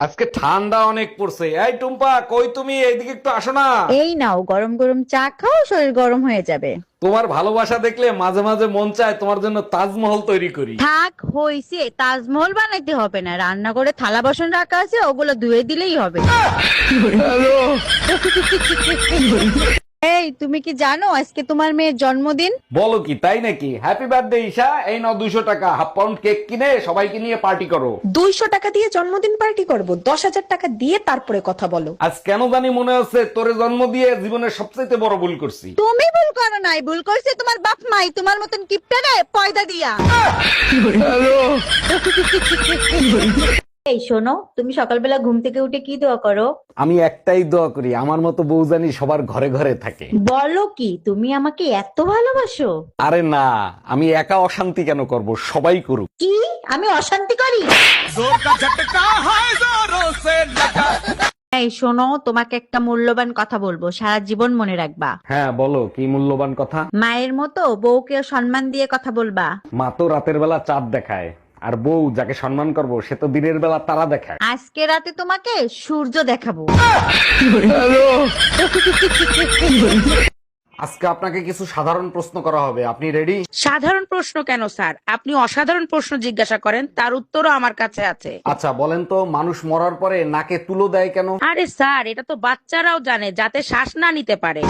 আজকে ঠান্ডা অনেক পড়ছে। এই টুম্পা কই তুমি? এইদিকে একটু আসো না। এই নাও গরম গরম চা খাও শরীর গরম হয়ে যাবে। তোমার ভালোবাসা দেখলে মাঝে মাঝে মন চায় তোমার জন্য তাজমহল তৈরি করি। থাক হইছে। তাজমহল বানাইতে হবে না। রান্না করে থালা বাসন রাখা আছে ওগুলো ধুয়ে দিলেই হবে। এই তুমি কি জানো আজকে তোমার মেয়ের জন্মদিন? বলো কি তাই নাকি? Happy birthday Isha. এই নাও দুশো টাকা। হাফ পাউন্ড কেক কিনে সবাইকে নিয়ে পার্টি করো। দুইশো টাকা দিয়ে জন্মদিন পার্টি করব। দশ হাজার টাকা দিয়ে তারপরে কথা বলো। আজ কেন জানি মনে হচ্ছে তোরে জন্ম দিয়ে জীবনের সবচেয়ে বড় ভুল করছি। তুমি ভুল করো নাই ভুল করছে তোমার বাপ মাই। তোমার মতন কিপটা কিপটারে পয়দা দিয়া। এই শোনো তুমি সকালবেলা ঘুম থেকে উঠে কি দোয়া করো? আমি একটাই দোয়া করি আমার মতো বউ জানি সবার ঘরে ঘরে থাকে। বলো কি তুমি আমাকে এত ভালোবাসো? আরে না আমি একা অশান্তি কেন করব? সবাই করুক। কি? আমি অশান্তি করি? এই শোনো তোমাকে একটা মূল্যবান কথা বলব সারা জীবন মনে রাখবা। হ্যাঁ বলো কি মূল্যবান কথা? মায়ের মতো বউকে সম্মান দিয়ে কথা বলবা। মা তো রাতের বেলা চাঁদ দেখায়। আর বউ যাকে সম্মান করব সে তো দিনের বেলা তারা দেখায়। আজকে রাতে তোমাকে সূর্য দেখাবো। আজকে আপনাকে কিছু সাধারণ প্রশ্ন করা হবে। আপনি রেডি সাধারণ প্রশ্ন কেন স্যার? আপনি অসাধারণ প্রশ্ন জিজ্ঞাসা করেন তার উত্তরও আমার কাছে আছে। আচ্ছা বলেন তো মানুষ মরার পরে নাকে তুলো দেয় কেন? আরে স্যার এটা তো বাচ্চারাও জানে যাতে শ্বাস না নিতে পারে।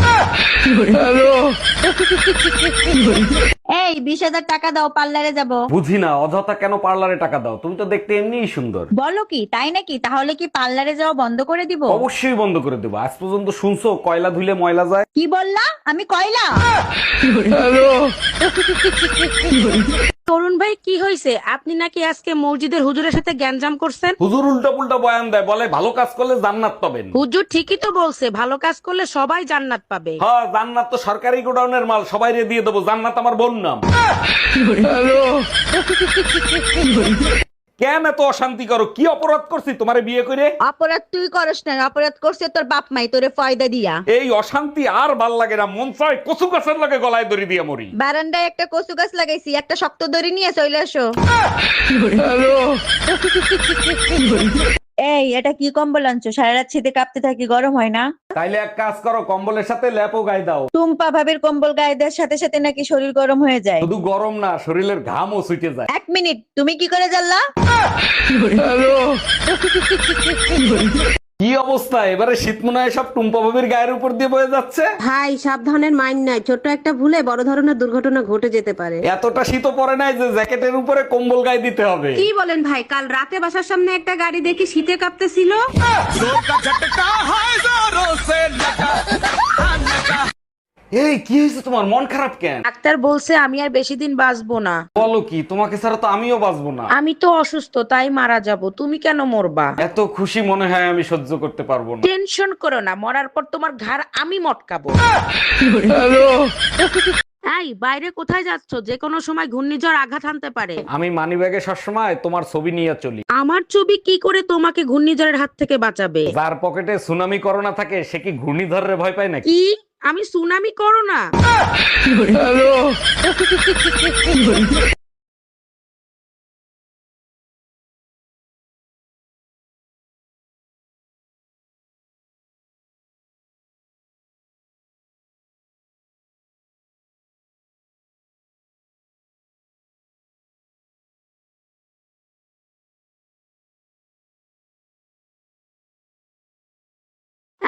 এই বিশ হাজার টাকা দাও পার্লারে যাব। বুঝি না অযথা কেন পার্লারে টাকা দাও? তুমি তো দেখতে এমনিই সুন্দর। বলো কি তাই নাকি? তাহলে কি পার্লারে যাওয়া বন্ধ করে দিব? অবশ্যই বন্ধ করে দেবো। আজ পর্যন্ত শুনছো কয়লা ধুলে ময়লা যায়? কি বললা? আমি কয়লা? তরুণ ভাই কি হয়েছে আপনি নাকি আজকে মসজিদের হুজুরের সাথে গ্যাঞ্জাম করছেন? হুজুর উল্টা পুল্টা বয়ান দেয় বলে ভালো কাজ করলে জান্নাত পাবেন। হুজুর ঠিকই তো বলছে ভালো কাজ করলে সবাই জান্নাত পাবে। হ্যাঁ জান্নাত তো সরকারি গোডাউনের মাল সবাই দিয়ে দেবো জান্নাত আমার বোন নাম কেন এত অশান্তি করো? কি অপরাধ করছি? তোমার বিয়ে করে? অপরাধ তুই করস না অপরাধ করছে তোর বাপ মাই তোরে ফয়দা দিয়া। এই অশান্তি আর ভালো লাগে না মন চায় কচু গাছের লাগে গলায় দড়ি দিয়ে মরি। বারান্দায় একটা কচু গাছ লাগাইছি একটা শক্ত দড়ি নিয়ে চলে আসো। এই এটা কি কম্বল আনছো? সারা রাত শীতে কাঁপতে থাকি গরম হয় না? তাইলে এক কাজ করো কম্বলের সাথে ল্যাপও গায়ে দাও। টুম্পা ভাবের কম্বল গায়ে দেওয়ার সাথে সাথে নাকি শরীর গরম হয়ে যায়। শুধু গরম না শরীরের ঘামও ছুটে যায়। এক মিনিট তুমি কি করে জানলা? কি অবস্থা? এবারে শীত মনে হয় সব টুম্পা ভাবির গায়ের উপর দিয়ে বয়ে যাচ্ছে। ভাই সাবধানের মাইন নাই। ছোট্ট একটা ভুলে বড় ধরনের দুর্ঘটনা ঘটে যেতে পারে। এতটা শীতও পড়ে নাই যে জ্যাকেটের উপরে কম্বল গায়ে দিতে হবে। কি বলেন ভাই কাল রাতে বাসার সামনে একটা গাড়ি দেখি শীতে কাঁপতেছিল? এই কি হয়েছে তোমার? মন খারাপ কেন? ডাক্তার বলছে আমি আর বেশি দিন বাঁচবো না। বলো কি তোমাকে ছাড়া তো আমিও বাঁচবো না। আমি তো অসুস্থ তাই মারা যাব। তুমি কেন মরবা? এত খুশি মনে হয় আমি সহ্য করতে পারব না। টেনশন করো না মরার পর তোমার ঘাড় আমি মটকাবো। এই বাইরে কোথায় যাচ্ছ? যে কোনো সময় ঘূর্ণিঝড় আঘাত হানতে পারে। আমি মানি ব্যাগে সবসময় তোমার ছবি নিয়ে চলি। আমার ছবি কি করে তোমাকে ঘূর্ণিঝড়ের হাত থেকে বাঁচাবে? যার পকেটে সুনামি করোনা থাকে সে কি ঘূর্ণিঝড়ের ভয় পায় নাকি? কি? আমি সুনামি করো না।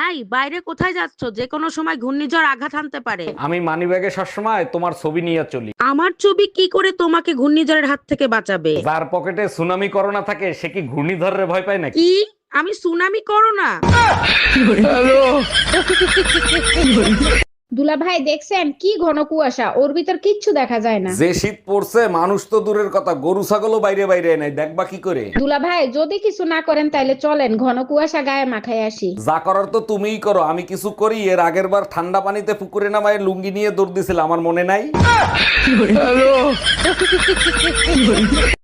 এই বাইরে কোথায় যাচ্ছ? যে কোনো সময় ঘূর্ণিঝড় আঘাত হানতে পারে। আমি মানিব্যাগে সবসময় তোমার ছবি নিয়ে চলি। আমার ছবি কি করে তোমাকে ঘূর্ণিঝড়ের হাত থেকে বাঁচাবে? যার পকেটে সুনামি করোনা থাকে সে কি ঘূর্ণিঝড়ের ভয় পায় নাকি? কি? আমি সুনামি করো না। দুলা ভাই দেখছেন? কি ঘন কুয়াশা ওর ভিতর কিচ্ছু দেখা যায় না। যে শীত পড়ছে মানুষ তো দূরের কথা গরু ছাগলও বাইরে বাইরে নাই দেখবা কি করে। দুলা ভাই যদি কিছু না করেন তাইলে চলেন ঘন কুয়াশা গায়ে মাখায় আসি। যা করার তো তুমিই করো আমি কিছু করি। এর আগের বার ঠান্ডা পানিতে পুকুরে নামায় লুঙ্গি নিয়ে দৌড় দিছিল আমার মনে নাই?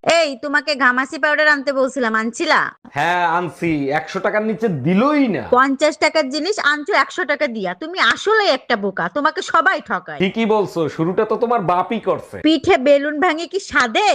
এই তোমাকে ঘামাসি পাউডার আনতে বলছিলাম আনছিলা? হ্যাঁ আনছি। একশো টাকার নিচে দিলই না। পঞ্চাশ টাকার জিনিস আনছো একশো টাকা দিয়া। তুমি আসলে একটা বোকা তোমাকে সবাই ঠকায়। ঠিকই বলছো শুরুটা তো তোমার বাপই করছে। পিঠে বেলুন ভাঙে কি সাদে?